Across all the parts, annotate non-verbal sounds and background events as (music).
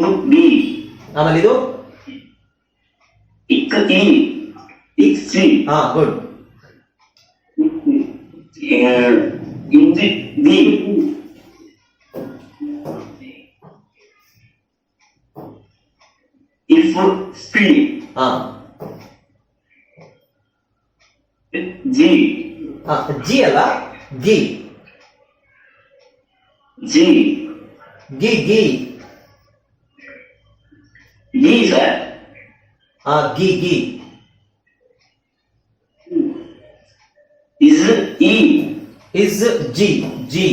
Into B ಆಮೇಲೆ ಇದು ಇಕ್ ಇ ಇಕ್ ಸಿ ಹಾ good into B if P ಹಾ ಜಿ ಹಾ ಜಿ ಅಲ್ಲ? ಗಿ ಜಿ ಗಿ ಗಿ ಡಿ ಸರ್ ಹಾ ಗಿ ಗಿ S E S G G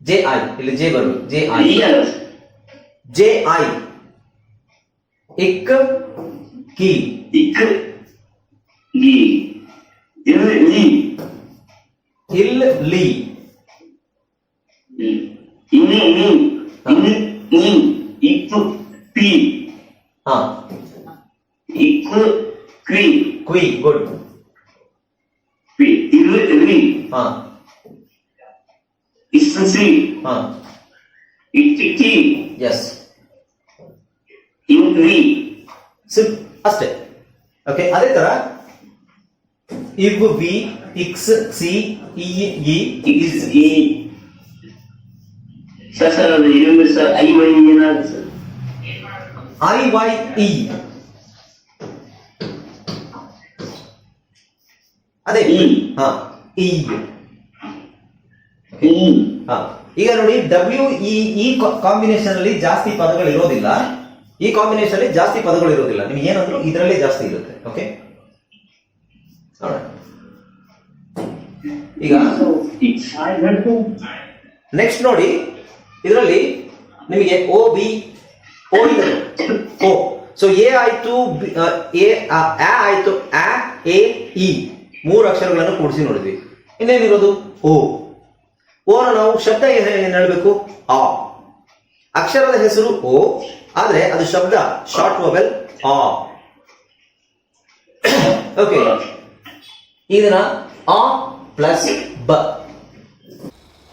J I ಇಲ್ಲಿ ಜೆ ಬರು ಜೆ ಐ ಇ ಅಲ್ಲ ಜೆ ಐ ಇಕ್ ಕಿ ಇಕ್ ಗಿ ಇಲ್ ಲಿ ಇಲ್ ಲಿ ಇನ್ನು ನೀ ಇನ್ನು ನೀ ಇಕ್ಕು ಪಿ ಹಾ ಇಕ್ಕು ಕ್ರಿ ಕ್ವಿ ಗುಡ್ ಪಿ ಇಲ್ ರಿ ಹಾ ಇಸ್ ಸಿ ಹಾ ಇಕ್ ಕಿ ಎಸ್ ಇನ್ ರಿ ಸಿಂಪ್ ಅಷ್ಟೇ ಓಕೆ ಅದೇ ತರ ಇವ್ ವಿ ಇಕ್ಸ್ ಸಿ ಇ ಇ ಇಸ್ ಇ ಸರ್ ಸರ್ ಅದು ಏನು Y ಇ. ಅದೇ. ಹಾ ಇ. ಇ. ಹಾ ಈಗ ನೋಡಿ ಡಬ್ಲ್ಯೂ ಇ ಈ ಕಾಂಬಿನೇಷನ್ ಅಲ್ಲಿ ಜಾಸ್ತಿ ಪದಗಳು ಇರೋದಿಲ್ಲ. ಈ ಕಾಂಬಿನೇಷನ್ ಅಲ್ಲಿ ಜಾಸ್ತಿ ಪದಗಳು ಇರೋದಿಲ್ಲ. ನಿಮ್ಗೆ ಏನಂದ್ರು ಇದರಲ್ಲಿ ಜಾಸ್ತಿ ಇರುತ್ತೆ ಓಕೆ ಈಗ ನೆಕ್ಸ್ಟ್ ನೋಡಿ ಇದರಲ್ಲಿ ನಿಮಗೆ O B O so A ಆಯ್ತು ಎ ಆ, ಆಯ್ತು ಆ ಎ ಇ ಮೂರು ಅಕ್ಷರಗಳನ್ನು ಕೂಡಿಸಿ ನೋಡಿದ್ವಿ. ಇನ್ನೇನಿರೋದು? ಓ. ಓನ ನಾವು ಶಬ್ದ ಏನ್ ಹೇಳ್ಬೇಕು? ಆ. ಅಕ್ಷರದ ಹೆಸರು ಓ ಆದ್ರೆ ಅದು ಶಬ್ದ ಶಾರ್ಟ್ ಮೊಬೈಲ್ ಆ. (coughs) ಓಕೆ ಇದನ್ನ ಆ ಪ್ಲಸ್ ಬ.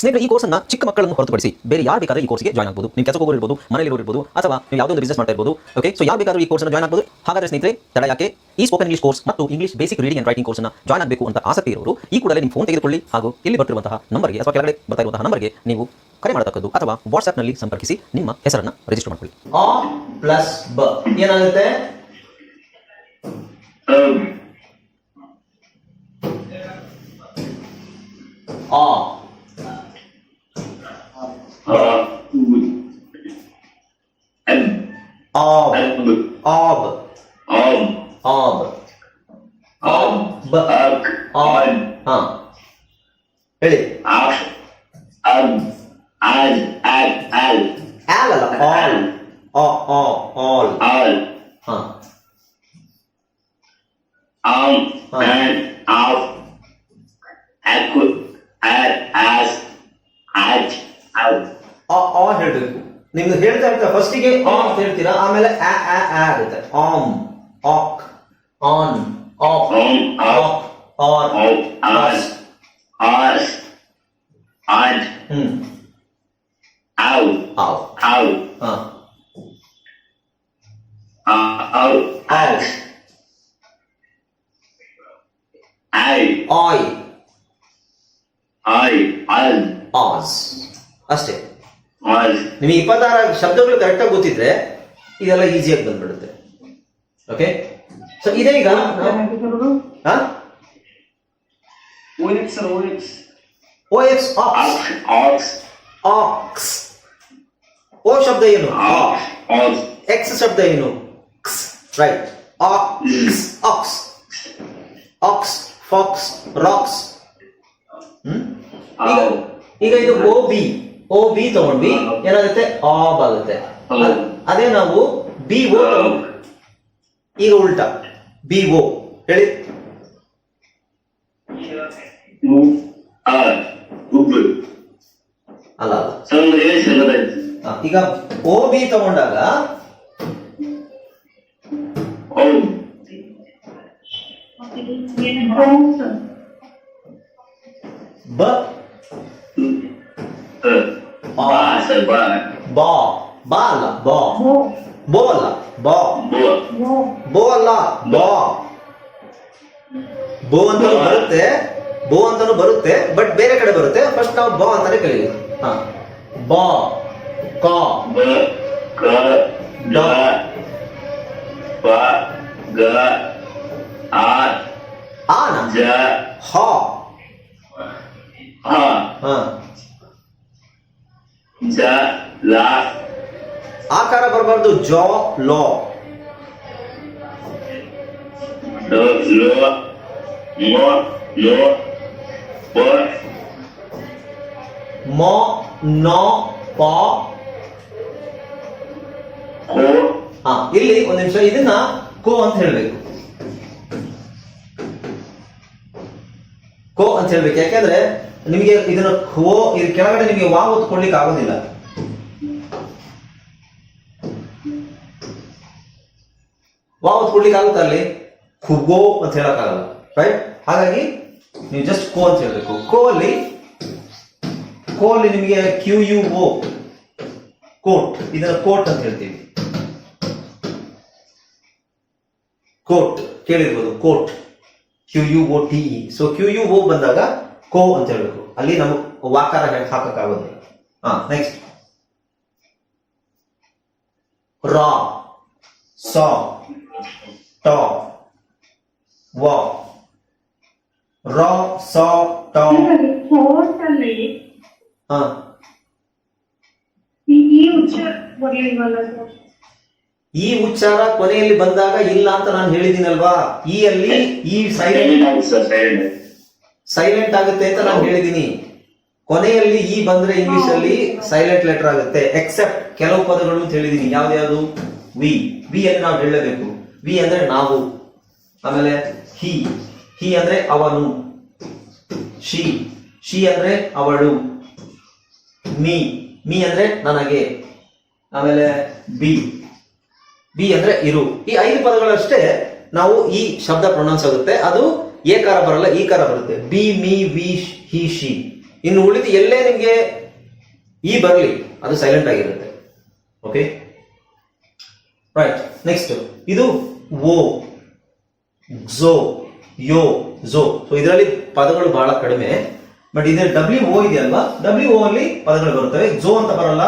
ಸ್ನೇಹಿತರೆ, ಈ ಕೋರ್ಸ್ನ ಚಿಕ್ಕ ಮಕ್ಕಳನ್ನು ಹೊರತುಪಡಿಸಿ ಬೇರೆ ಯಾರು ಬೇಕಾದ್ರೆ ಈ ಕೋರ್ಸ್ಗೆ ಜಾಯ್ನ್ ಆಗಬಹುದು ನೀವು ಕೆಲಸ ಹೋಗೋರು ಮನೆಯಲ್ಲಿ ಇರಬಹುದು ಅಥವಾ ನೀವು ಯಾವುದೋ ಒಂದು ಬಿಸ್ನೆಸ್ ಮಾಡ್ತಾ ಇರ್ಬೋದು ಓಕೆ ಸೊ ಯಾರು ಬೇಕಾದ್ರೂ ಈ ಕೋರ್ಸ್ನ ಜಾಯ್ನ್ ಆಗಬಹುದು ಹಾಗಾದ್ರೆ ಸ್ನೇಹಿತರೆ, ತಡ ಯಾಕೆ? ಈ ಸ್ಪೋಕನ್ ಇಂಗ್ಲಿಷ್ ಕೋರ್ಸ್ ಮತ್ತು English basic reading and writing ಕೋರ್ಸ್ನ ಜಾಯ್ನ್ ಆಗಬೇಕು ಅಂತ ಆಸಕ್ತಿ ಇರೋರು, ಈ ಕೂಡಲೇ ನಿಮ್ಮ ಫೋನ್ ತೆಗೆದುಕೊಳ್ಳಿ. ಹಾಗೂ ಇಲ್ಲಿ ಬರ್ತಿರುವಂತಹ ನಂಬರ್ಗೆ, ಅಥವಾ ಕೆಳಗಡೆ ಬರ್ತಾ ನಂಬರ್ಗೆ ನೀವು ಕರೆ ಮಾಡತಕ್ಕದ್ದು ಅಥವಾ ವಾಟ್ಸ್ಆಪ್ನಲ್ಲಿ ಸಂಪರ್ಕಿಸಿ, ನಿಮ್ಮ ಹೆಸರನ್ನ ರಿಜಿಸ್ಟರ್ ಮಾಡಿಕೊಳ್ಳಿ. ಆ ಪ್ಲಸ್ ಬ. ಏನಾಗುತ್ತೆ? ಆ. ಆಬ್ ಆಬ್ ಆಬ್ ಬ ಆಬ್ ಹಾ ಹೇಳಿ ಆಲ್ ಅಲ್ಲ ಆಲ್ ಆ ಆ ಆಲ್ ಹಾ ಆ ಆ ಹೇಳ್ಬೇಕು ನಿಮ್ದು ಹೇಳ್ತಾ ಇರ್ತಾ ಫಸ್ಟಿಗೆ ಆ ಅಂತ ಹೇಳ್ತೀರಾ? ಆಮೇಲೆ ಆ ಆ ಆ ಆಗುತ್ತೆ ಆಮ್ ಆಕ್ ಆನ್ ಆಫ್ ಆಕ್ ಆರ್ ಹ್ಮ್ ಆವ್ ಹಾ ಆವ್ ಆಯ್ ಆಸ್ ಅಷ್ಟೇ ನಿಮಗೆ ಇಪ್ಪತ್ತಾರು ಶಬ್ದಗಳು ಕರೆಕ್ಟಾಗಿ ಗೊತ್ತಿದ್ರೆ ಇದೆಲ್ಲ ಈಸಿಯಾಗಿ ಬಂದ್ಬಿಡುತ್ತೆ. ಓಕೆ ಸೊ ಇದೇ ಈಗ? ಹಾ? O X ox. Ox O ಶಬ್ದ ಏನು? ಎಕ್ಸ್ ಶಬ್ದ ಏನು? Right ox ox. Ox fox rocks. ಈಗ ಇದು ಓ ಬಿ. ಓ ಬಿ ತಗೊಂಡ್ವಿ. ಏನಾಗುತ್ತೆ? ಆಬ್ ಆಗುತ್ತೆ ಅದೇ ನಾವು ಬಿ ಓ ಈಗ ಉಲ್ಟಾ. ಬಿ ಓ ಹೇಳಿ. ಅಲ್ಲ ಈಗ ಓ ಬಿ ತಗೊಂಡಾಗ ಬಾ ಬಾ ಬಾ ಬಾ ಅಲ್ಲ ಬಾ ಬೋ ಅಲ್ಲ ಬಾ ಬೋ ಬೋ ಅಲ್ಲ ಬಾ ಬೋ ಅಂತಾನು ಬರುತ್ತೆ. ಬೋ ಅಂತಾನು ಬರುತ್ತೆ. ಬಟ್ ಬೇರೆ ಕಡೆ ಬರುತ್ತೆ. ಫಸ್ಟ್ ನಾವು ಬಾ ಅಂತಾನೆ ಕಲೀಲಿ ಹಾ. ಬಾ. ಕ. ಕ ಡ. ಪ ಗ ಆ ಆನ ಜ ಹಾ. ಹ. ಹಾ. ಜ ಲ. ಆಕಾರ ಬರಬಾರ್ದು ಜೋ ಲೋ. ಡ ಲ ಮ ಲ ಪ. ಮ ನ ಪ. ಕೋ. ಹಾ ಇಲ್ಲಿ ಒಂದ್ ನಿಮಿಷ ಇದನ್ನ ಕೋ ಅಂತ ಹೇಳ್ಬೇಕು. ಕೋ ಅಂತ ಹೇಳ್ಬೇಕು. ಯಾಕೆಂದ್ರೆ ನಿಮಗೆ ಇದನ್ನ ಕೋ ಇದ್ರ ಕೆಳಗಡೆ ನಿಮಗೆ ವಾ ಒತ್ತು ಕೊಡ್ಲಿಕ್ಕೆ ಆಗೋದಿಲ್ಲ. ವಾ ಒತ್ತು ಕೊಡ್ಲಿಕ್ಕೆ ಆಗುತ್ತಾ ಅಲ್ಲಿ? ಖುಗೋ ಅಂತ ಹೇಳಕ್ಕಾಗಲ್ಲ ರೈಟ್ ಹಾಗಾಗಿ ನೀವು ಜಸ್ಟ್ ಕೋ ಅಂತ ಹೇಳಬೇಕು. ಕೋ ಅಲ್ಲಿ ಕೋ ಅಲ್ಲಿ ನಿಮಗೆ ಕ್ಯೂ ಯು ಓ ಕೋಟ್. ಇದನ್ನ ಕೋಟ್ ಅಂತ ಹೇಳ್ತೀವಿ. ಕೋಟ್, ಕೇಳಿರ್ಬೋದು, quote. Q U O T so Q U O ಬಂದಾಗ ಕೋ ಅಂತ ಹೇಳಬೇಕು. ಅಲ್ಲಿ ನಮಗೆ ವಾಕಾರ ಹೇಳಿ ಹಾಕಕ್ಕಾಗೋದಿಲ್ಲ ಹಾ ನೆಕ್ಸ್ಟ್ ರಾ ಸಾ ಟ ವ. ರಾ ಸಾ ಟ. ಹಾ. ಈ ಉಚ್ಚಾರ ಕೊನೆಯಲ್ಲಿ ಬಂದಾಗ ಇಲ್ಲ ಅಂತ ನಾನು ಹೇಳಿದ್ದೀನಲ್ವಾ? ಈ ಅಲ್ಲಿ ಈ ಸೈಲೆಂಟ್ ಸೈಲೆಂಟ್ ಆಗುತ್ತೆ ಅಂತ ನಾನು ಹೇಳಿದೀನಿ. ಕೊನೆಯಲ್ಲಿ ಈ ಬಂದ್ರೆ ಇಂಗ್ಲಿಷ್ ಅಲ್ಲಿ ಸೈಲೆಂಟ್ ಲೆಟರ್ ಆಗುತ್ತೆ. ಎಕ್ಸೆಪ್ಟ್ ಕೆಲವು ಪದಗಳು ಅಂತ ಹೇಳಿದೀನಿ. ಯಾವ್ದ್ಯಾವ್ದು ವಿ ವಿ ಅಂದ್ರೆ ನಾವು ಹೇಳಬೇಕು. ವಿ ಅಂದ್ರೆ ನಾವು. ಆಮೇಲೆ ಹಿ ಹಿ ಅಂದ್ರೆ ಅವನು. ಶಿ ಶಿ ಅಂದ್ರೆ ಅವಳು. ಮೀ ಮೀ ಅಂದ್ರೆ ನನಗೆ. ಆಮೇಲೆ ಬಿ ಬಿ ಅಂದ್ರೆ ಇರು. ಈ ಐದು ಪದಗಳಷ್ಟೇ ನಾವು ಈ ಶಬ್ದ ಪ್ರೊನೌನ್ಸ್ ಆಗುತ್ತೆ. ಅದು ಏಕಾರ ಬರಲ್ಲ, ಈ ಕಾರ ಬರುತ್ತೆ. Be, me, we he, she. ಇನ್ನು ಉಳಿದು ಎಲ್ಲೇ ನಿಮಗೆ ಈ ಬರಲಿ, ಅದು ಸೈಲೆಂಟ್ ಆಗಿರುತ್ತೆ. ಓಕೆ ರೈಟ್ ನೆಕ್ಸ್ಟ್ ಇದು ಓ ಝೋ, ಯೋ, ಝೋ. ಸೊ ಇದರಲ್ಲಿ ಪದಗಳು ಬಹಳ ಕಡಿಮೆ. ಬಟ್ ಇದೇ ಡಬ್ಲ್ಯೂ ಓ ಇದೆಯಲ್ವಾ ಡಬ್ಲ್ಯೂ ಓ ಅಲ್ಲಿ ಪದಗಳು ಬರುತ್ತವೆ. ಝೋ ಅಂತ ಬರಲ್ಲ,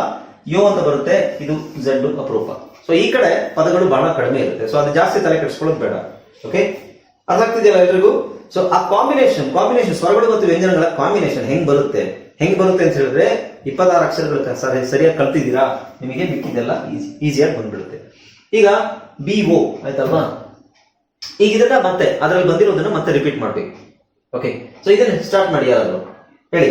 ಯೋ ಅಂತ ಬರುತ್ತೆ. ಇದು ಝೆಡ್ ಅಪರೂಪ. ಸೊ ಈ ಕಡೆ ಪದಗಳು ಬಹಳ ಕಡಿಮೆ ಇರುತ್ತೆ. ಸೊ ಅದು ಜಾಸ್ತಿ ತಲೆ ಕೆಡಿಸ್ಕೊಳ್ಳೋದು ಬೇಡ. ಓಕೆ ಅರ್ಥ ಆಗ್ತಿದೆಯಲ್ಲ ಎಲ್ರಿಗೂ? ಸೊ ಆ ಕಾಂಬಿನೇಷನ್ ಕಾಂಬಿನೇಷನ್ ಸ್ವರಗಳು ಮತ್ತು ವ್ಯಂಜನಗಳ ಕಾಂಬಿನೇಷನ್ ಹೆಂಗ್ ಬರುತ್ತೆ? ಹೆಂಗ್ ಬರುತ್ತೆ ಅಂತ ಹೇಳಿದ್ರೆ, ಇಪ್ಪತ್ತಾರು ಅಕ್ಷರಗಳು ಸರಿಯಾಗಿ ಕಲ್ತಿದ್ದೀರಾ? ನಿಮಗೆ ಮಿಕ್ಕಿದೆಲ್ಲ ಈಸಿಯಾಗಿ ಬಂದ್ಬಿಡುತ್ತೆ. ಈಗ ಬಿ ಓ ಆಯ್ತಲ್ವಾ? ಈಗ ಇದನ್ನ ಮತ್ತೆ, ಅದರಲ್ಲಿ ಬಂದಿರೋದನ್ನ ಮತ್ತೆ ರಿಪೀಟ್ ಮಾಡ್ಬೇಕು. ಓಕೆ ಸೊ ಇದನ್ನ ಸ್ಟಾರ್ಟ್ ಮಾಡಿ ಯಾರಾದ್ರು? ಹೇಳಿ.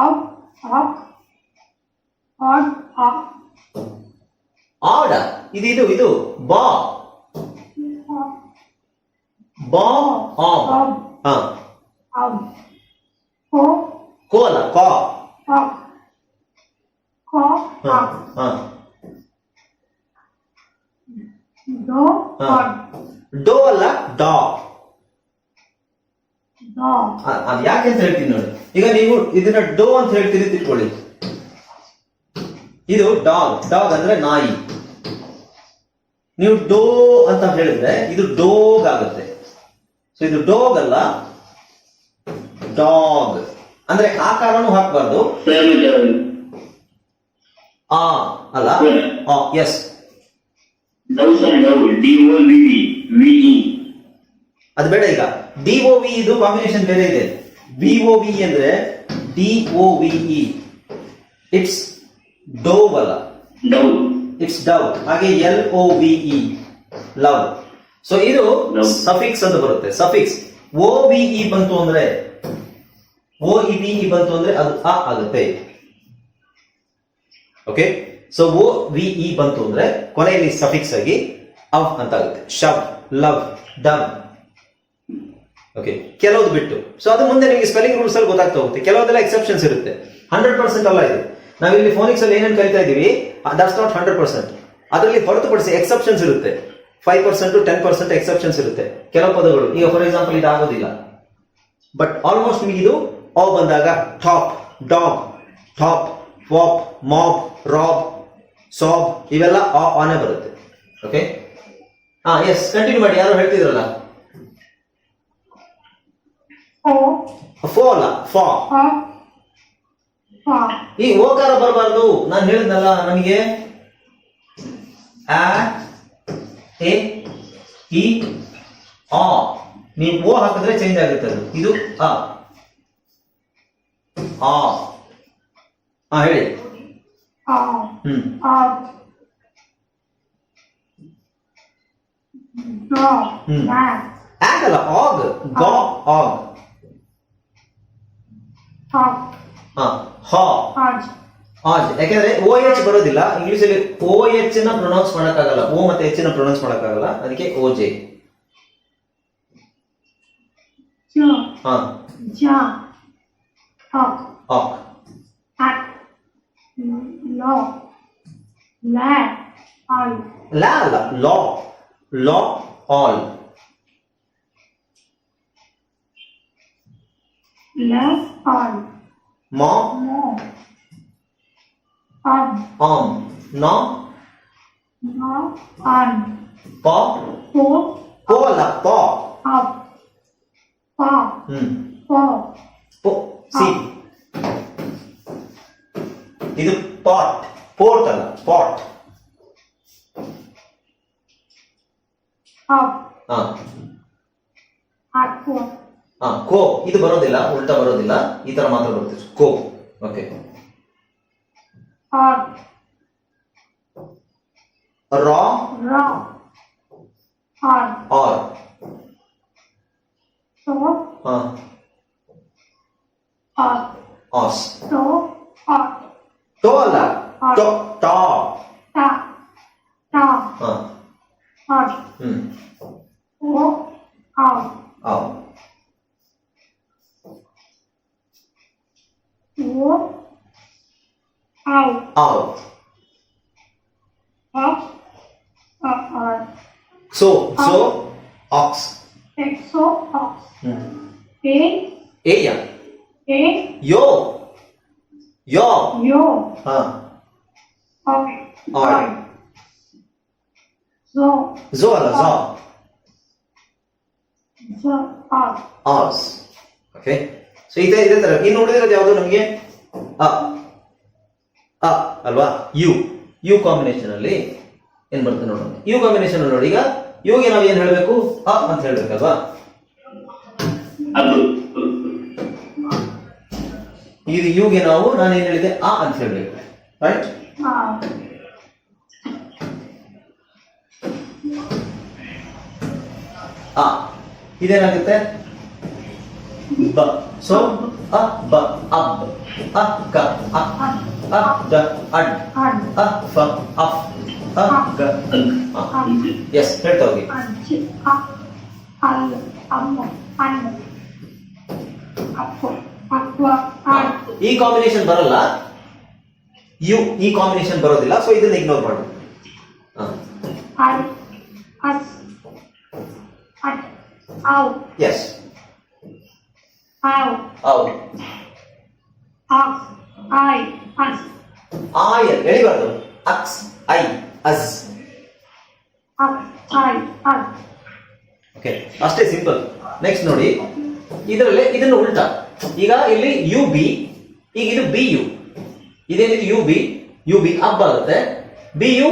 ಆಫ್ ಆಫ್ ಆಡ್ ಇದು ಇದು ಇದು. ಬಾ ಬಾ ಕೋಲ ಕೋ. ಆಡ್ ಡೋ ಅದ್ ಯಾಕೆ ಅಂತ ಹೇಳ್ತೀನಿ ನೋಡಿ. ಈಗ ನೀವು ಇದನ್ನ ಡೋ ಅಂತ ಹೇಳ್ತೀರಿ ತಿಳ್ಕೊಳ್ಳಿ. ಇದು ಡಾಗ್ ಡಾಗ್ ಅಂದ್ರೆ ನಾಯಿ. ನೀವು ಡೋ ಅಂತ ಹೇಳಿದ್ರೆ ಇದು ಡೋಗ್ ಆಗುತ್ತೆ. ಸೊ ಇದು ಡೋಗ್ ಅಲ್ಲ, ಡಾಗ್. ಅಂದ್ರೆ ಆಕಾರನೂ ಹಾಕಬಾರ್ದು. ಆ ಅಲ್ಲ S O V V V ಅದು ಬೇಡ ಈಗ. ಡಿ ಒ ವಿ ಇದು ಕಾಂಬಿನೇಷನ್ ಬೇರೆ ಇದೆ. ಬಿ ಒ ವಿ ಅಂದ್ರೆ ಡಿ ವಿ ಇಟ್ಸ್ ಡೋವ್ ಅಲ್ಲ ಡೌ ಇಟ್ಸ್ ಡೌ ಹಾಗೆ L O V E love so ಇದು ಸಫಿಕ್ಸ್ ಅಂತ ಬರುತ್ತೆ. ಸಫಿಕ್ಸ್ ಒ ವಿ ಇ ಬಂತು ಅಂದ್ರೆ ಓ ಇ ಬಿ ಇ ಬಂತು ಅಂದ್ರೆ ಅದು ಅ ಆಗುತ್ತೆ. Okay so O V E ಬಂತು ಅಂದ್ರೆ ಕೊನೆಯಲ್ಲಿ ಸಫಿಕ್ಸ್ ಆಗಿ ಅವ್ ಅಂತ ಆಗುತ್ತೆ. ಶವ್ ಲವ್ ಡಮ್ ಓಕೆ ಕೆಲವ್ದು ಬಿಟ್ಟು. ಸೊ ಅದು ಮುಂದೆ ನಿಮಗೆ ಸ್ಪೆಲ್ಲಿಂಗ್ ರೂಲ್ಸ್ ಅಲ್ಲಿ ಗೊತ್ತಾಗ್ತಾ ಹೋಗುತ್ತೆ. ಕೆಲವೊಂದೆಲ್ಲ ಎಕ್ಸೆಪ್ಷನ್ಸ್ ಇರುತ್ತೆ. ಹಂಡ್ರೆಡ್ ಪರ್ಸೆಂಟ್ ಅಲ್ಲ ಇದು. ನಾವಿಲ್ಲಿ ಫೋನಿಕ್ಸ್ ಅಲ್ಲಿ ಏನೇನು ಕಲಿತಾ ಇದೀವಿ ದಟ್ಸ್ ನಾಟ್ ಹಂಡ್ರೆಡ್ ಪರ್ಸೆಂಟ್ ಅದರಲ್ಲಿ ಹೊರತುಪಡಿಸಿ ಎಕ್ಸೆಪ್ಷನ್ಸ್ ಇರುತ್ತೆ. Five percent ten percent exceptions ಇರುತ್ತೆ. ಕೆಲವು ಪದಗಳು. ಈಗ ಫಾರ್ ಎಕ್ಸಾಂಪಲ್ ಇದು ಆಗೋದಿಲ್ಲ ಬಟ್ ಆಲ್ಮೋಸ್ಟ್ ನಿಮಗೆ ಇದು ಆ ಬಂದಾಗ top dog top wap mob rob sob ಇವೆಲ್ಲ ಆ ಆನೆ ಬರುತ್ತೆ. ಓಕೆ ಹಾ ಎಸ್ ಕಂಟಿನ್ಯೂ ಮಾಡಿ. ಯಾರು ಹೇಳ್ತಿದ್ರಲ್ಲ? ಫೋ ಅಲ್ಲ ಫಾ. ಈ ಓಕಾರ ಬರಬಾರ್ದು. ನಾನು ಹೇಳಿದ್ನಲ್ಲ ನಮಗೆ? ಆ ಎ ಇ ಆ. ನೀವು ಓ ಹಾಕಿದ್ರೆ ಚೇಂಜ್ ಆಗುತ್ತೆ ಅದು. ಇದು ಆ. ಆ. ಹಾ ಹೇಳಿ. ಹ್ಮ್. ಹ್ಮ್. ಆಗಲ್ಲ ಆಗ್ ಗಾ ಆಗ್. ಹಾ ಹಾ. hodge, ಆಜ್ ಯಾಕಂದ್ರೆ ಓ ಎಚ್ ಬರೋದಿಲ್ಲ. ಇಂಗ್ಲಿಷ್ ಅಲ್ಲಿ ಓ ಎಚ್ನ ಪ್ರೊನೌನ್ಸ್ ಮಾಡಕ್ಕಾಗಲ್ಲ. ಓ ಮತ್ತೆ ಎಚ್ನ ಪ್ರೊನೌನ್ಸ್ ಮಾಡಕ್ಕಾಗಲ್ಲ. ಅದಕ್ಕೆ ಓ ಜೆ. jaw, ಹಾ. jaw, hog, ಆಕ್ hat, law, lad, all, law ಅಲ್ಲ. Law. Law all. left, all, ಮಾ more, on, ಆಮ್ ನಾ no, on, ಪಾ four, ಪೋ ಅಲ್ಲ ಪಾ up, four, ಹ್ಮ್ four, ಪೋ ಸಿ ಇದು ಪಾಟ್ ಪೋರ್ಟ್ ಅಲ್ಲ ಪಾಟ್ up, ಹಾ at four, ಹಾ ಕೋ ಇದು ಬರೋದಿಲ್ಲ ಉಲ್ಟಾ ಬರೋದಿಲ್ಲ ಈ ತರ ಮಾತ್ರ ಬರುತ್ತೆ. ಕೋ ಓಕೆ ರಾ. ಆರ್. ಆಸ್. ಟೋ ಅಲ್ಲ. ಟೋ. ಟಾ. ಹ್ಮ್. ಓ ಹಾ O L out. X R. So so ox. X O ox. Hmm. A A ya. A yo yo yo. Ha. Okay. Oil. Zo. Zo là zo. Zo oz. Oz. Okay. So ಇದೇ ಇದೇ ತರ. ಇನ್ನು ಉಳಿದಿರೋದು ಯಾವುದು ನಮಗೆ ಅ ಅ ಅಲ್ವಾ? You. You combination ಅಲ್ಲಿ ಏನ್ ಬರ್ತದೆ ನೋಡೋಣ ಯು ಕಾಂಬಿನೇಷನ್ ನೋಡಿ. ಈಗ ಯುಗೆ ನಾವು ಏನ್ ಹೇಳಬೇಕು? ಅ ಅಂತ ಹೇಳ್ಬೇಕಲ್ವಾ? ಇದು ಯುಗೆ ನಾವು, ನಾನು ಏನ್ ಹೇಳಿದೆ? ಅ ಅಂತ ಹೇಳ್ಬೇಕು. ರೈಟ್ ಆ ಇದೇನಾಗುತ್ತೆ? ಬ. ಸೊ ಅ, ಬ, ಅಬ್, ಅ ಕ ಅ ಅ, ದ, ಅಡ್, ಅ, ಫ, ಅಫ್, ಅ, ಗ ಎಸ್ ಹೇಳ್ತಾ ಹೋಗಿ. ಅಪ್ಪ ಅಪ್ಪ ಈ ಕಾಂಬಿನೇಷನ್ ಬರಲ್ಲ. ಯು, ಈ ಕಾಂಬಿನೇಷನ್ ಬರೋದಿಲ್ಲ ಸೊ ಇದನ್ನ ಇಗ್ನೋರ್ ಮಾಡು. ಎಸ್ ಔ ಐ ಅಸ್ ಆಯ್ ಎಳಿಬಾರ್ದು ಅಕ್ಸ್ ಐ ಅಸ್ ಐ ಅಸ್ ಓಕೆ ಅಷ್ಟೇ ಸಿಂಪಲ್ ನೆಕ್ಸ್ಟ್ ನೋಡಿ. ಇದರಲ್ಲಿ ಇದನ್ನು ಉಲ್ಟಾ. ಈಗ ಇಲ್ಲಿ ಯು ಬಿ ಈಗ ಇದು ಬಿ ಯು. ಇದೇನಿದು? U B. ಯು ಬಿ ಅಬ್ ಆಗುತ್ತೆ ಬಿ ಯು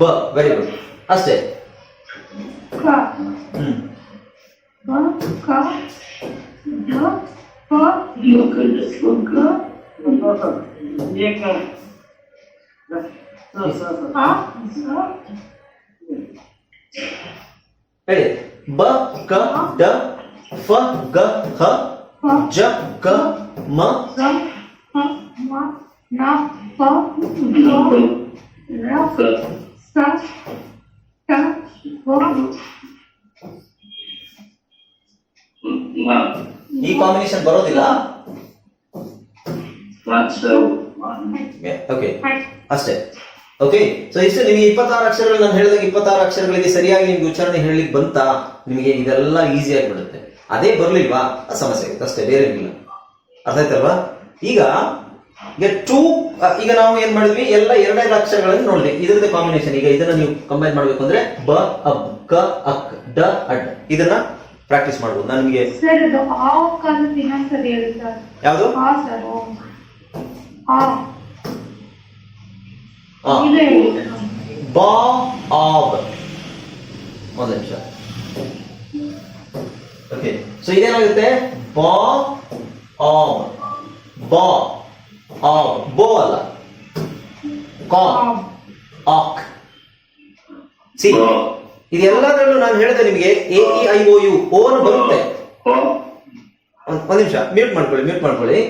ಬ. ವೆರಿ ಗುಡ್ ಅಷ್ಟೇ. ಹ್ಮ್. ಬ ಕ ದ ಪ ಯು ಕ ಗ ಅ ಸ ಹೇಳಿ ಬ ಕ ಡ ಫ ಗ ಹ ಪ ಜ ಕ ಮ ಗ ಹ ಮ ನ ಪ ಗ ರ ಕ ಸ ಟ ವ ಮ ಈ ಕಾಂಬಿನೇಷನ್ ಬರೋದಿಲ್ಲ? ಓಕೆ ಅಷ್ಟೇ. ಓಕೆ ಸೊ ಇಷ್ಟು ನಿಮಗೆ ಇಪ್ಪತ್ತಾರು ಅಕ್ಷರಗಳು ನಾನು ಹೇಳಿದಾಗ ಇಪ್ಪತ್ತಾರು ಅಕ್ಷರಗಳಿಗೆ ಸರಿಯಾಗಿ ನಿಮ್ಗೆ ಉಚ್ಚಾರಣೆ ಹೇಳಲಿಕ್ಕೆ ಬಂತಾ? ನಿಮಗೆ ಇದೆಲ್ಲ ಈಸಿ ಆಗಿಬಿಡುತ್ತೆ ಅದೇ ಬರಲಿಲ್ವಾ? ಆ ಸಮಸ್ಯೆ ಆಗುತ್ತೆ. ಅಷ್ಟೇ ಬೇರೆ ಇಲ್ಲ ಅರ್ಥ ಆಯ್ತಲ್ವಾ? ಈಗ ಈಗ ಟೂ ಈಗ ನಾವು ಏನ್ ಮಾಡಿದ್ವಿ? ಎಲ್ಲ ಎರಡೆರಡು ಅಕ್ಷರಗಳನ್ನು ನೋಡಿದ್ವಿ ಇದರದ್ದು ಕಾಂಬಿನೇಷನ್ ಈಗ ಇದನ್ನ ನೀವು ಕಂಬೈನ್ ಮಾಡ್ಬೇಕು ಅಂದ್ರೆ ಬ ಅಬ್ ಕ ಅಕ್ ಡ ಅಡ್. ಇದನ್ನ ಪ್ರಾಕ್ಟೀಸ್ ಮಾಡ್ಬೋದು. ನನಗೆ ನಿಮಗೆ ಸರ್ ಅದು ಆ ಕಾಲದ ಇನ್ನೊಂದ್ಸರಿ ಹೇಳಿ ಸರ್ ಯಾವುದು? ಆ ಸರ್ ಆ ಬಾ ಆಬ್ ಒಂದು ನಿಮಿಷ. ಓಕೆ ಸೊ ಇದೇನಾಗುತ್ತೆ? ಬಾ ಆಬ್ ಬಾ ಆಬ್ ಬೋ ಅಲ್ಲ. ಕಾ. ಆಕ್ ಸಿ ಇದೆಲ್ಲದರಲ್ಲೂ ನಾನು ಹೇಳಿದೆ ನಿಮಗೆ A E I O U own ಬರುತ್ತೆ. ಒಂದ್ ನಿಮಿಷ ಮ್ಯೂಟ್ ಮಾಡ್ಕೊಳ್ಳಿ ಮ್ಯೂಟ್ ಮಾಡ್ಕೊಳ್ಳಿ.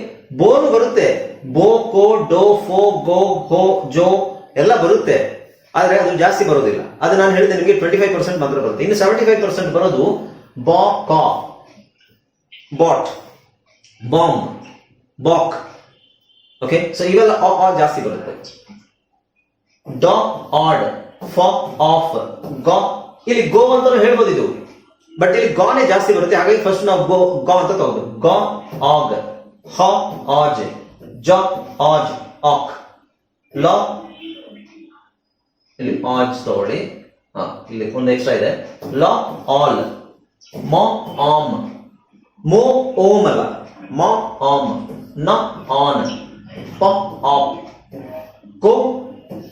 ಬೋನ್ ಬರುತ್ತೆ. ಬೋ, ಕೋ, ಡೋ, ಫೋ, ಗೋ, ಹೋ, ಜೋ, ಎಲ್ಲ ಬರುತ್ತೆ. ಆದ್ರೆ ಅದು ಜಾಸ್ತಿ ಬರೋದಿಲ್ಲ. ಅದು ನಾನು ಹೇಳಿದೆ ನಿಮಗೆ ಟ್ವೆಂಟಿ ಫೈವ್ ಪರ್ಸೆಂಟ್ ಮಾತ್ರ ಬರುತ್ತೆ. ಇನ್ನು ಸೆವೆಂಟಿ ಫೈವ್ ಪರ್ಸೆಂಟ್ ಬರೋದು ಬಾ, ಕಾ. ಬಾಟ್ ಬಾಂಬ್ ಬಾಕ್ ಓಕೆ ಸೊ ಇವೆಲ್ಲ ಜಾಸ್ತಿ ಬರುತ್ತೆ. ಡಾ ಆಡ್ ಫಾ ಆಫ್ ಗ ಇಲ್ಲಿ ಗೋ ಅಂತ ಹೇಳ್ಬೋದು ಇದು. ಬಟ್ ಇಲ್ಲಿ ಗಾನೇ ಜಾಸ್ತಿ ಬರುತ್ತೆ. ಹಾಗಾಗಿ ಫಸ್ಟ್ ನಾವು ಗೋ, ಗಾ ಅಂತ ತಗೊಂಡು ಗಾ, ಆಗ್, ಹ, ಆಜ್, ಜ, ಆಜ್, ಆಕ್. ಲ, ಇಲ್ಲಿ ಆಜ್ ತಗೊಳ್ಳಿ. ಹಾ, ಇಲ್ಲಿ ಒಂದು ಎಕ್ಸ್ಟ್ರಾ ಇದೆ. ಲ, ಆಲ್. ಮ, ಆಮ್. ಮೋ, ಓಮ್ ಮ, ಆಮ್. ನ, ಆನ್. ಪ, ಆಪ್. ಕೋ,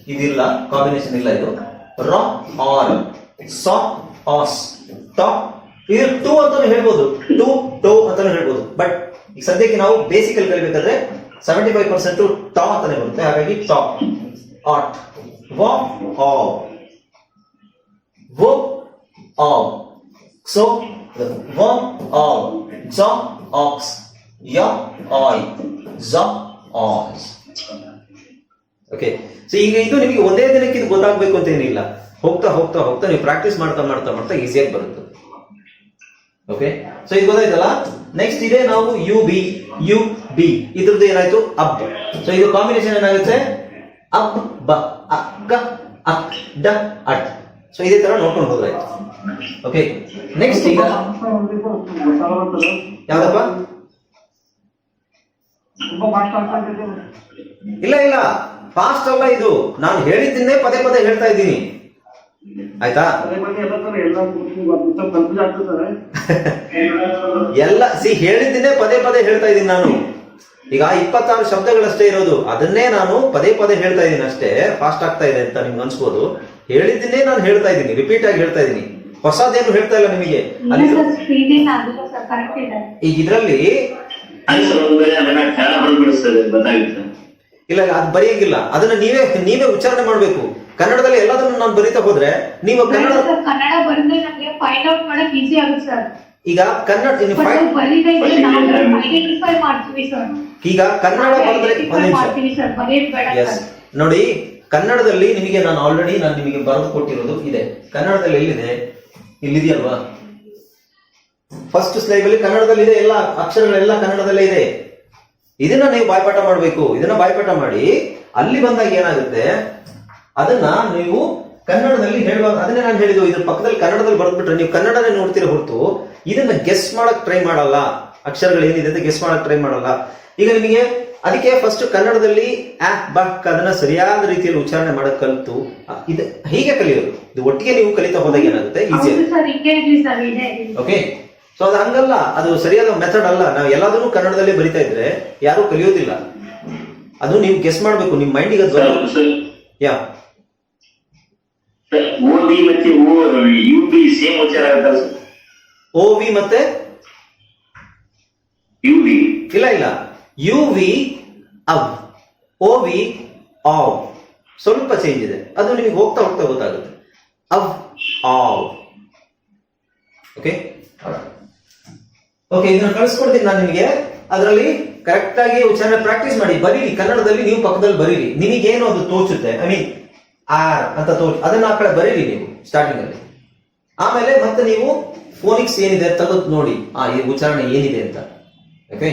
ಇದಿಲ್ಲ. ಕಾಂಬಿನೇಷನ್ ಇಲ್ಲ ಇದು. ರ, ಆರ್. ಸ ಆಸ್ ಟ ಇದು ಟು ಅಂತಾನು ಹೇಳ್ಬೋದು. ಟು ಟೋ ಅಂತಾನು ಹೇಳ್ಬೋದು. ಬಟ್ ಈಗ ಸದ್ಯಕ್ಕೆ ನಾವು ಬೇಸಿಕ್ ಅಲ್ಲಿ ಕಲಿಬೇಕಾದ್ರೆ ಸೆವೆಂಟಿ ಫೈವ್ ಪರ್ಸೆಂಟ್ ಟ ಅಂತಾನೆ ಬರುತ್ತೆ. ಹಾಗಾಗಿ ಟಾಪ್ ಆಟ್ ವ ಆವ್ ವ ಆವ್ ಸೊ ವ ಆವ್ ಜ ಆಕ್ಸ್ ಯ ಆಯ್ ಝ ಆಸ್ ಓಕೆ ಸೊ ಈಗ ಇದು ನಿಮಗೆ ಒಂದೇ ದಿನಕ್ಕೆ ಇದು ಗೊತ್ತಾಗ್ಬೇಕು ಅಂತ ಏನಿಲ್ಲ. ಹೋಗ್ತಾ ಹೋಗ್ತಾ ಹೋಗ್ತಾ ನೀವು ಪ್ರಾಕ್ಟೀಸ್ ಮಾಡ್ತಾ ಮಾಡ್ತಾ ಮಾಡ್ತಾ ಈಸಿಯಾಗಿ ಬರುತ್ತೆ. ಓಕೆ ಸೊ ಇದು ಗೊತ್ತಾಯ್ತಲ್ಲ? ನೆಕ್ಸ್ಟ್ ಇದೆ ನಾವು ಯು ಬಿ ಯು ಬಿ ಇದ್ರದ್ದು ಏನಾಯ್ತು? ಅಬ್. ಸೊ ಇದು ಕಾಂಬಿನೇಷನ್ ಏನಾಗುತ್ತೆ? ಅಬ್ ಬ ಅಕ್ಕ ಅಕ್ ಡ ಅಟ್ ಸೊ ಇದೇ ತರ ನೋಡ್ಕೊಂಡು ಹೋದ್ರಾಯ್ತು ಓಕೆ ನೆಕ್ಸ್ಟ್ ಈಗ ಯಾವ್ದಪ್ಪ? ಇಲ್ಲ ಇಲ್ಲ. ಫಾಸ್ಟ್ ಅಲ್ಲ ಇದು. ನಾನು ಹೇಳಿದ್ದನ್ನೇ ಪದೇ ಪದೇ ಹೇಳ್ತಾ ಇದ್ದೀನಿ. ಆಯ್ತಾ? (laughs) ಎಲ್ಲ ಸಿ ಹೇಳಿದ್ದನ್ನೇ ಪದೇ ಪದೇ ಹೇಳ್ತಾ ಇದ್ದೀನಿ ನಾನು. ಈಗ ಇಪ್ಪತ್ತಾರು ಶಬ್ದಗಳಷ್ಟೇ ಇರೋದು. ಅದನ್ನೇ ನಾನು ಪದೇ ಪದೇ ಹೇಳ್ತಾ ಇದ್ದೀನಿ ಅಷ್ಟೇ. ಫಾಸ್ಟ್ ಆಗ್ತಾ ಇದೆ ಅಂತ ನಿಮ್ಗೆ ಅನ್ಸ್ಬೋದು. ಹೇಳಿದ್ದನ್ನೇ ನಾನು ಹೇಳ್ತಾ ಇದ್ದೀನಿ. ರಿಪೀಟ್ ಆಗಿ ಹೇಳ್ತಾ ಇದ್ದೀನಿ. ಹೊಸದೇನು ಹೇಳ್ತಾ ಇಲ್ಲ ನಿಮಗೆ. ಸರ್ ಸ್ಪೀಡ್ ಏನು ಆಗಿಲ್ಲ ಸರ್ ಕರೆಕ್ಟ್ ಇದೆ. ಈಗ ಇದರಲ್ಲಿ ಇಲ್ಲ, ಅದು ಬರೆಯಂಗಿಲ್ಲ. ಅದನ್ನ ನೀವೇ ನೀವೇ ಉಚ್ಚಾರಣೆ ಮಾಡ್ಬೇಕು. ಕನ್ನಡದಲ್ಲಿ ಎಲ್ಲದನ್ನು ನಾನು ಬರೀತಾ ಹೋದ್ರೆ ನೀವು ಕನ್ನಡ ಕನ್ನಡ ಬರೆದ್ರೆ ನಮಗೆ ಫೈಂಡ್ ಔಟ್ ಮಾಡಕ್ ಈಸಿ ಆಗುತ್ತೆ ಸರ್. ಈಗ ಕನ್ನಡ ಈಗ ಕನ್ನಡ ಬರೆದ್ರೆ ನೋಡಿ ಕನ್ನಡದಲ್ಲಿ ನಿಮಗೆ ನಾನು ಆಲ್ರೆಡಿ ನಾನು ನಿಮಗೆ ಬರೆದು ಕೊಟ್ಟಿರೋದು ಇದೆ. ಕನ್ನಡದಲ್ಲಿ ಎಲ್ಲಿದೆ? ಇಲ್ಲಿದೆಯಲ್ವಾ ಫಸ್ಟ್ ಸ್ಲೈಡ್ ಅಲ್ಲಿ ಕನ್ನಡದಲ್ಲಿ ಇದೆ ಎಲ್ಲ ಅಕ್ಷರಗಳೆಲ್ಲ ಕನ್ನಡದಲ್ಲೇ ಇದೆ. ಇದನ್ನ ನೀವು ಬಾಯ್ಪಾಠ ಮಾಡಬೇಕು. ಇದನ್ನ ಬಾಯ್ಪಾಠ ಮಾಡಿ ಅಲ್ಲಿ ಬಂದಾಗ ಏನಾಗುತ್ತೆ? ಅದನ್ನ ನೀವು ಕನ್ನಡದಲ್ಲಿ ಹೇಳುವಾಗ ಅದನ್ನೇ ನಾನು ಹೇಳಿದ್ದು ಇದ್ರ ಪಕ್ಕದಲ್ಲಿ ಕನ್ನಡದಲ್ಲಿ ಬರ್ದ್ಬಿಟ್ರೆ ನೀವು ಕನ್ನಡನೇ ನೋಡ್ತೀರ ಹೊರತು ಇದನ್ನ ಗೆಸ್ ಮಾಡಕ್ ಟ್ರೈ ಮಾಡಲ್ಲ. ಅಕ್ಷರಗಳು ಏನಿದೆ ಅಂತ ಗೆಸ್ ಮಾಡಕ್ ಟ್ರೈ ಮಾಡಲ್ಲ. ಈಗ ನಿಮಗೆ ಅದಕ್ಕೆ ಫಸ್ಟ್ ಕನ್ನಡದಲ್ಲಿ ಆ ಬಾಕ್ ಅದನ್ನ ಸರಿಯಾದ ರೀತಿಯಲ್ಲಿ ಉಚ್ಚಾರಣೆ ಮಾಡಕ್ ಕಲಿತು. ಇದು ಹೀಗೆ ಕಲಿಯೋದು? ಇದು ಒಟ್ಟಿಗೆ ನೀವು ಕಲಿತಾ ಹೋದಾಗ ಏನಾಗುತ್ತೆ? ಈಸಿ ಸರ್ ಹಿಂಗೆ ಇರ್ಲಿ ಸರ್ ಇದೆ ಓಕೆ ಸೊ ಅದು ಹಂಗಲ್ಲ. ಅದು ಸರಿಯಾದ ಮೆಥಡ್ ಅಲ್ಲ. ನಾವು ಎಲ್ಲಾದ್ರೂ ಕನ್ನಡದಲ್ಲೇ ಬರಿತಾ ಇದ್ರೆ ಯಾರು ಕಲಿಯೋದಿಲ್ಲ. ಅದು ನೀವು ಗೆಸ್ ಮಾಡಬೇಕು. ನಿಮ್ಮ ಮೈಂಡಿಗೆ ಯಾ ಓ ಬಿ ಮತ್ತೆ ಓ ಯು ಬಿ ಸೇಮ್ ಉಚ್ಚಾರ ಓ ವಿ ಮತ್ತೆ ಯು ಬಿ ಇಲ್ಲ ಇಲ್ಲ. ಯು ವಿ ಅವ್. ಓ ವಿ ಆವ್. ಸ್ವಲ್ಪ ಚೇಂಜ್ ಇದೆ. ಅದು ನಿಮಗೆ ಹೋಗ್ತಾ ಹೋಗ್ತಾ ಗೊತ್ತಾಗುತ್ತೆ. ಅವ್ ಆವ್. ಓಕೆ ಓಕೆ ಇದನ್ನ ಕಳಿಸ್ಕೊಡ್ತೀನಿ ನಾನು ನಿಮಗೆ. ಅದರಲ್ಲಿ ಕರೆಕ್ಟ್ ಆಗಿ ಉಚ್ಚಾರಣೆ ಪ್ರಾಕ್ಟೀಸ್ ಮಾಡಿ. ಬರೀರಿ ಕನ್ನಡದಲ್ಲಿ ನೀವು ಪಕ್ಕದಲ್ಲಿ ಬರೀರಿ ನಿಮಗೇನು ಅದು ತೋಚುತ್ತೆ? ಐ ಮೀನ್ ಆರ್ ಅಂತ ತೋರಿ ಅದನ್ನ ಆ ಕಡೆ ಬರೀರಿ ನೀವು ಸ್ಟಾರ್ಟಿಂಗ್ ಅಲ್ಲಿ. ಆಮೇಲೆ ಮತ್ತೆ ನೀವು ಫೋನಿಕ್ಸ್ ಏನಿದೆ ತೆಗೆದು ನೋಡಿ. ಆ ಈ ಉಚ್ಚಾರಣೆ ಏನಿದೆ ಅಂತ. ಓಕೆ